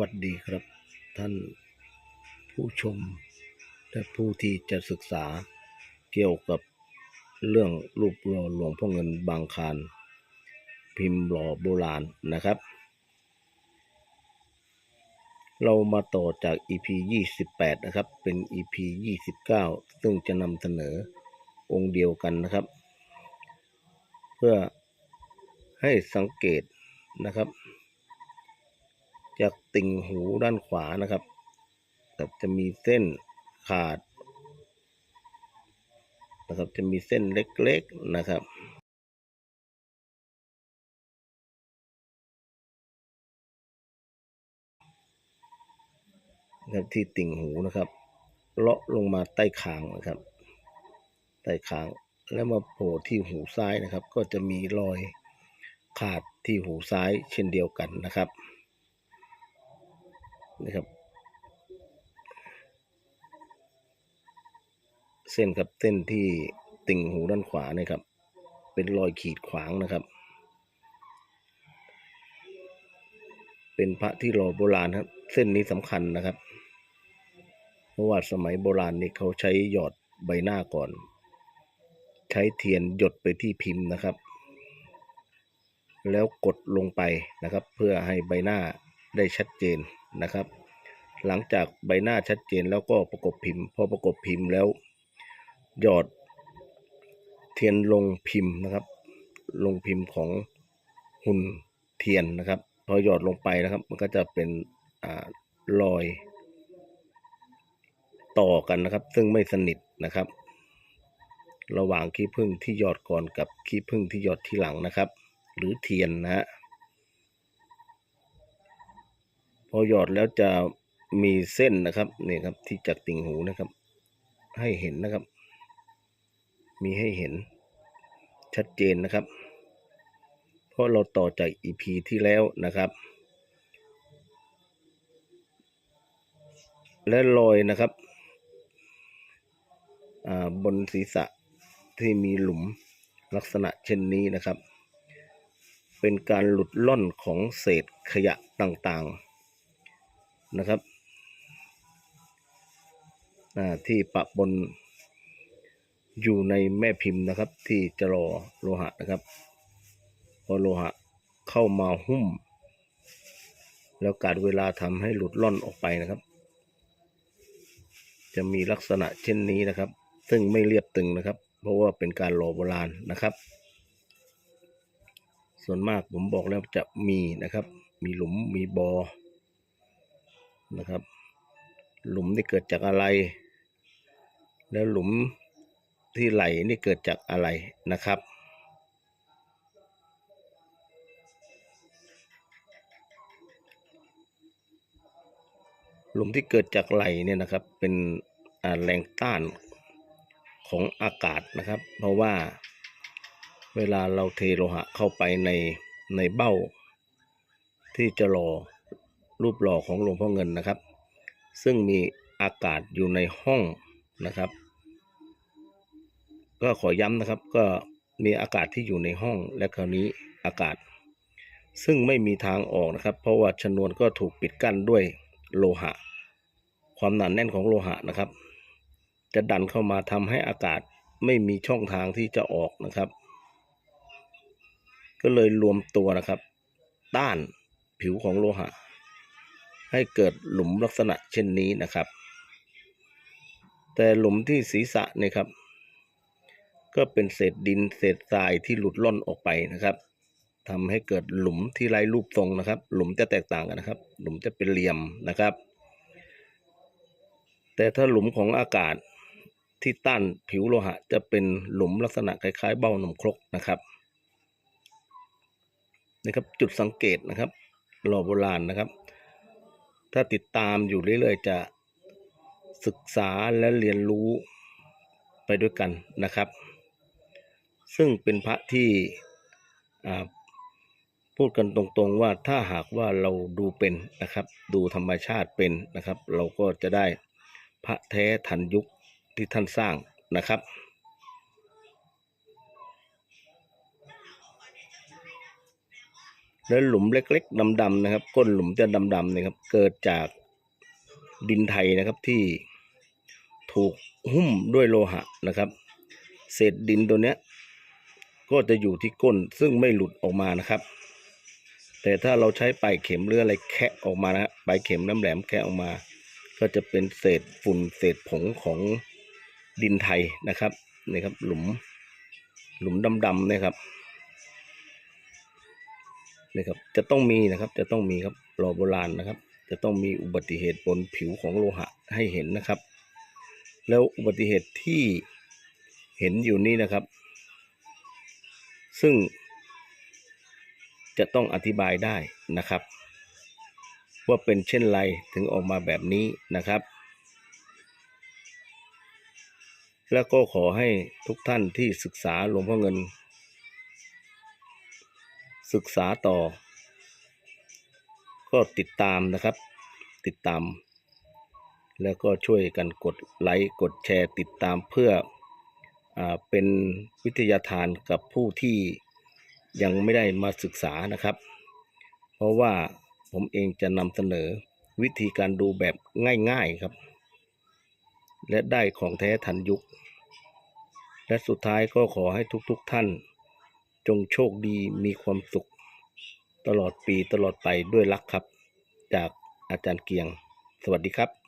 วัสดีครับ ท่านผู้ชม และผู้ที่จะศึกษาเกี่ยวกับเรื่องรูปหล่อหลวงพ่อเงินบางคารพิมพ์หล่อโบราณนะครับ เรามาต่อจาก EP 28 นะครับ เป็น EP 29 ซึ่งจะนำเสนอองค์เดียวกันนะครับ เพื่อให้สังเกตนะครับ จากติ่งหูด้านขวานะครับครับจะมีเส้นขาดนะครับจะมีเส้นเล็กๆนะครับนะครับที่ติ่งหูนะครับ เลาะลงมาใต้คางนะครับ ใต้คางแล้วมาโผล่ที่หูซ้ายนะครับ ก็จะมีรอยขาดที่หูซ้ายเช่นเดียวกันนะครับ นะครับ เส้นกับเส้นที่ติ่งหูด้านขวานะครับ เป็นรอยขีดขวางนะครับ เป็นพระที่หล่อโบราณครับ เส้นนี้สำคัญนะครับ เพราะว่าสมัยโบราณนี่เขาใช้หยอดใบหน้าก่อน ใช้เทียนหยดไปที่พิมพ์นะครับแล้วกดลงไปนะครับ เพื่อให้ใบหน้าได้ชัดเจน นะครับ หลังจากใบหน้าชัดเจนแล้วก็ประกบพิมพ์ พอประกบพิมพ์แล้ว หยอด เทียนลงพิมพ์นะครับ ลงพิมพ์ของหุ่นเทียนนะครับ พอหยอดลงไปนะครับ มันก็จะเป็นอรอย ต่อกันนะครับ ซึ่งไม่สนิทนะครับ ระหว่างขี้ผึ้งที่หยอดก่อนกับขี้ผึ้งที่หยอดทีหลังนะครับ หรือเทียนนะฮะ พอหยอดแล้วจะมีเส้นนะครับนี่ครับที่จากติ่งหูนะครับ ให้เห็นนะครับ มีให้เห็นชัดเจนนะครับ เพราะเราต่อจาก EP ที่แล้วนะครับ และรอยนะครับบนศีรษะที่มีหลุมลักษณะเช่นนี้นะครับ เป็นการหลุดล่อนของเศษขยะต่างๆ นะครับที่ปะปนอยู่ในแม่พิมพ์นะครับ ที่จะรอโลหะนะครับ พอโลหะเข้ามาหุ้ม แล้วการเวลาทำให้หลุดล่อนออกไปนะครับ จะมีลักษณะเช่นนี้นะครับ ซึ่งไม่เรียบตึงนะครับ เพราะว่าเป็นการหล่อโบราณนะครับ ส่วนมากผมบอกแล้วจะมีนะครับ มีหลุมมีบ่อ นะครับ หลุมนี่เกิดจากอะไร แล้วหลุมที่ไหลนี่เกิดจากอะไรนะครับ หลุมที่เกิดจากไหลเนี่ยนะครับเป็นแรงต้านของอากาศนะครับ เพราะว่าเวลาเราเทโลหะเข้าไปในในเบ้าที่จะหล่อ รูปหล่อของหลวงพ่อเงินนะครับ ซึ่งมีอากาศอยู่ในห้องนะครับ ก็ขอย้ำนะครับก็มีอากาศที่อยู่ในห้องและคราวนี้อากาศ ซึ่งไม่มีทางออกนะครับ เพราะว่าชนวนก็ถูกปิดกั้นด้วยโลหะ ความหนาแน่นของโลหะนะครับ จะดันเข้ามาทำให้อากาศไม่มีช่องทางที่จะออกนะครับ ก็เลยรวมตัวนะครับ ต้านผิวของโลหะ ให้เกิดหลุมลักษณะเช่นนี้นะครับ แต่หลุมที่ศีรษะเนี่ยครับ ก็เป็นเศษดินเศษทรายที่หลุดล่อนออกไปนะครับทำให้เกิดหลุมที่ไร้รูปทรงนะครับ หลุมจะแตกต่างกันนะครับ หลุมจะเป็นเหลี่ยมนะครับ แต่ถ้าหลุมของอากาศที่ต้านผิวโลหะ จะเป็นหลุมลักษณะคล้าย ๆ เบ้านมครกนะครับนะครับจุดสังเกตนะครับหล่อโบราณนะครับ ถ้าติดตามอยู่เรื่อยๆ จะศึกษาและเรียนรู้ไปด้วยกันนะครับ ซึ่งเป็นพระที่พูดกันตรงๆว่าถ้าหากว่าเราดูเป็นนะครับ ดูธรรมชาติเป็นนะครับ เราก็จะได้พระแท้ทันยุคที่ท่านสร้างนะครับ แล้วหลุมเล็กๆดำๆนะครับ ก้นหลุมจะดำๆนะครับ เกิดจากดินไทยนะครับที่ถูกหุ้มด้วยโลหะนะครับ เศษดินตัวเนี้ยก็จะอยู่ที่ก้นซึ่งไม่หลุดออกมานะครับ แต่ถ้าเราใช้ปลายเข็มหรืออะไรแคะออกมานะฮะปลายเข็มน้ำแหลมแคะออกมา ก็จะเป็นเศษฝุ่นเศษผงของดินไทยนะครับนี่ครับหลุมหลุมดำๆนี่ยครับ นี่ครับ จะต้องมีนะครับ จะต้องมีครับรอโบราณนะครับ จะต้องมีอุบัติเหตุบนผิวของโลหะให้เห็นนะครับ แล้วอุบัติเหตุที่เห็นอยู่นี้นะครับ ซึ่งจะต้องอธิบายได้นะครับ ว่าเป็นเช่นไรถึงออกมาแบบนี้นะครับ แล้วก็ขอให้ทุกท่านที่ศึกษาหลวงพ่อเงิน ศึกษาต่อ ก็ติดตามนะครับ ติดตาม แล้วก็ช่วยกันกดไลค์กดแชร์ติดตามเพื่ออเป็นวิทยาทานกับผู้ที่ยังไม่ได้มาศึกษานะครับ เพราะว่าผมเองจะนำเสนอวิธีการดูแบบง่ายๆครับ และได้ของแท้ทันยุค และสุดท้ายก็ขอให้ทุกๆท่าน จงโชคดีมีความสุข ตลอดปีตลอดไปด้วยรักครับ จากอาจารย์เกียง สวัสดีครับ